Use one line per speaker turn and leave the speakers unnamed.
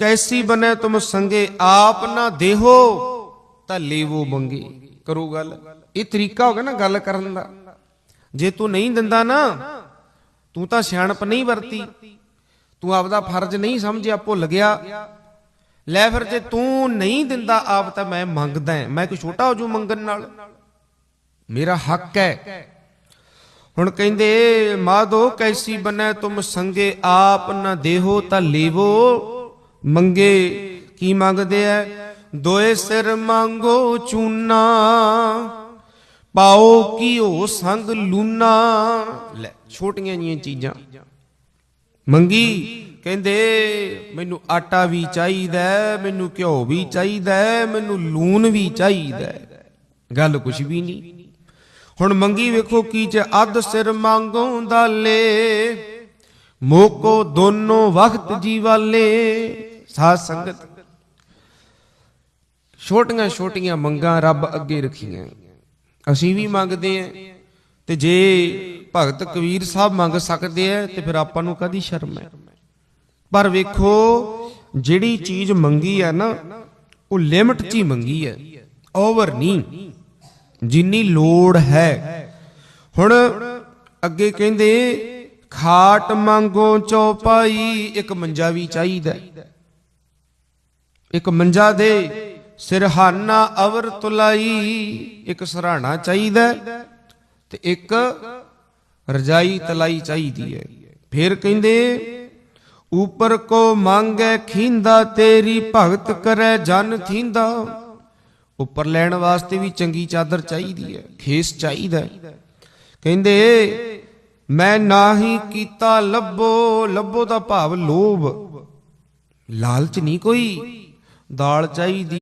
ਕੈਸੀ ਬਨੇ ਤੁਮ ਸੰਗੇ? ਆਪ ਨਾ ਦੇਹੋ, ਤਾਂ ਲੇਵੋ ਮੰਗੇ। ਕਰੋ ਗੱਲ। ਇਹ ਤਰੀਕਾ ਹੋ ਗਿਆ ਨਾ ਗੱਲ ਕਰਨ ਦਾ। ਜੇ ਤੂੰ ਨਹੀਂ ਦਿੰਦਾ ਨਾ, ਤੂੰ ਤਾਂ ਸਿਆਣਪ ਨਹੀਂ ਵਰਤੀ। ਤੂੰ ਆਪਦਾ ਫਰਜ਼ ਨਹੀਂ ਸਮਝਿਆ ਭੁੱਲ ਗਿਆ ਲੈ ਫਿਰ ਜੇ ਤੂੰ ਨਹੀਂ ਦਿੰਦਾ ਆਪ, ਤਾਂ ਮੈਂ ਮੰਗਦਾ ਮੈਂ ਕੋਈ ਛੋਟਾ ਹੋ ਜੂ ਮੰਗਣ ਨਾਲ। ਮੇਰਾ ਹੱਕ ਹੈ। ਹੁਣ ਕਹਿੰਦੇ, ਮਾਧੋ ਕੈਸੀ ਬਨੈ ਤੁਮ ਸੰਗੇ? ਆਪ ਨਾ ਦੇਹੋ, ਤਾਂ ਲੇਵੋ। ਮੰਗੇ ਕੀ ਮੰਗਦੇ ਐ? ਦੋਏ ਸਿਰ ਮੰਗੋ ਚੂਨਾ, ਪਾਓ ਕੀਓ ਸੰਗ ਲੂਨਾ। ਲੈ, ਛੋਟੀਆਂ ਜੀਆਂ ਚੀਜ਼ਾਂ। ਮੰਗੀ, ਕਹਿੰਦੇ, ਮੈਨੂੰ ਆਟਾ ਵੀ ਚਾਹੀਦਾ ਮੈਨੂੰ ਘਿਓ ਵੀ ਚਾਹੀਦਾ ਮੈਨੂੰ ਲੂਣ ਵੀ ਚਾਹੀਦਾ ਗੱਲ ਕੁਛ ਵੀ ਨਹੀਂ। ਹੁਣ ਮੰਗੀ ਵੇਖੋ ਕੀ ਚ ਅੱਧ ਸਿਰ ਮੰਗੋ ਦਾਲੇ, ਮੋਕੋ ਦੋਨੋਂ ਵਕਤ ਜੀ ਵਾਲੇ। ਸਾਧ ਸੰਗਤ। ਛੋਟੀਆਂ ਛੋਟੀਆਂ ਮੰਗਾਂ ਰੱਬ ਅੱਗੇ ਰੱਖੀਆਂ। ਅਸੀਂ ਵੀ ਮੰਗਦੇ ਆਂ ਤੇ ਜੇ ਭਗਤ ਕਬੀਰ ਸਾਹਿਬ ਮੰਗ ਸਕਦੇ ਆ, ਤੇ ਫਿਰ ਆਪਾਂ ਨੂੰ ਕਦੀ ਸ਼ਰਮ ਹੈ? ਪਰ ਵੇਖੋ, ਜਿਹੜੀ ਚੀਜ਼ ਮੰਗੀ ਹੈ ਨਾ, ਉਹ ਲਿਮਟ 'ਚ ਹੀ ਮੰਗੀ ਹੈ ਓਵਰ ਨਹੀਂ। ਜਿੰਨੀ ਲੋੜ ਹੈ। ਹੁਣ ਅੱਗੇ ਕਹਿੰਦੇ, ਖਾਟ ਮੰਗੋ ਚੌਪਾਈ ਇੱਕ ਮੰਜਾ ਵੀ ਚਾਹੀਦਾ। ਇੱਕ ਮੰਜਾ ਦੇ ਸਿਰਹਾਨਾ ਅਵਰ ਤੁਲਾਈ, ਇੱਕ ਸਰਾਣਾ ਚਾਹੀਦਾ ਤੇ ਇੱਕ ਰਜਾਈ ਤਲਾਈ ਚਾਹੀਦੀ ਹੈ। ਫਿਰ ਕਹਿੰਦੇ, ਉਪਰ ਕੋ ਮੰਗੈ ਖੀਂਦਾ, ਤੇਰੀ ਭਗਤ ਕਰੈ ਜਨ ਥੀਂਦਾ। ਉੱਪਰ ਲੈਣ ਵਾਸਤੇ ਵੀ ਚੰਗੀ ਚਾਦਰ ਚਾਹੀਦੀ ਹੈ, ਖੇਸ ਚਾਹੀਦਾ ਕਹਿੰਦੇ, ਮੈਂ ਨਾਹੀ ਕੀਤਾ ਲੱਭੋ ਲੱਭੋ ਦਾ ਭਾਵ ਲੋਭ। ਲਾਲਚ ਨਹੀਂ ਕੋਈ। ਦਾਲ ਚਾਹੀਦੀ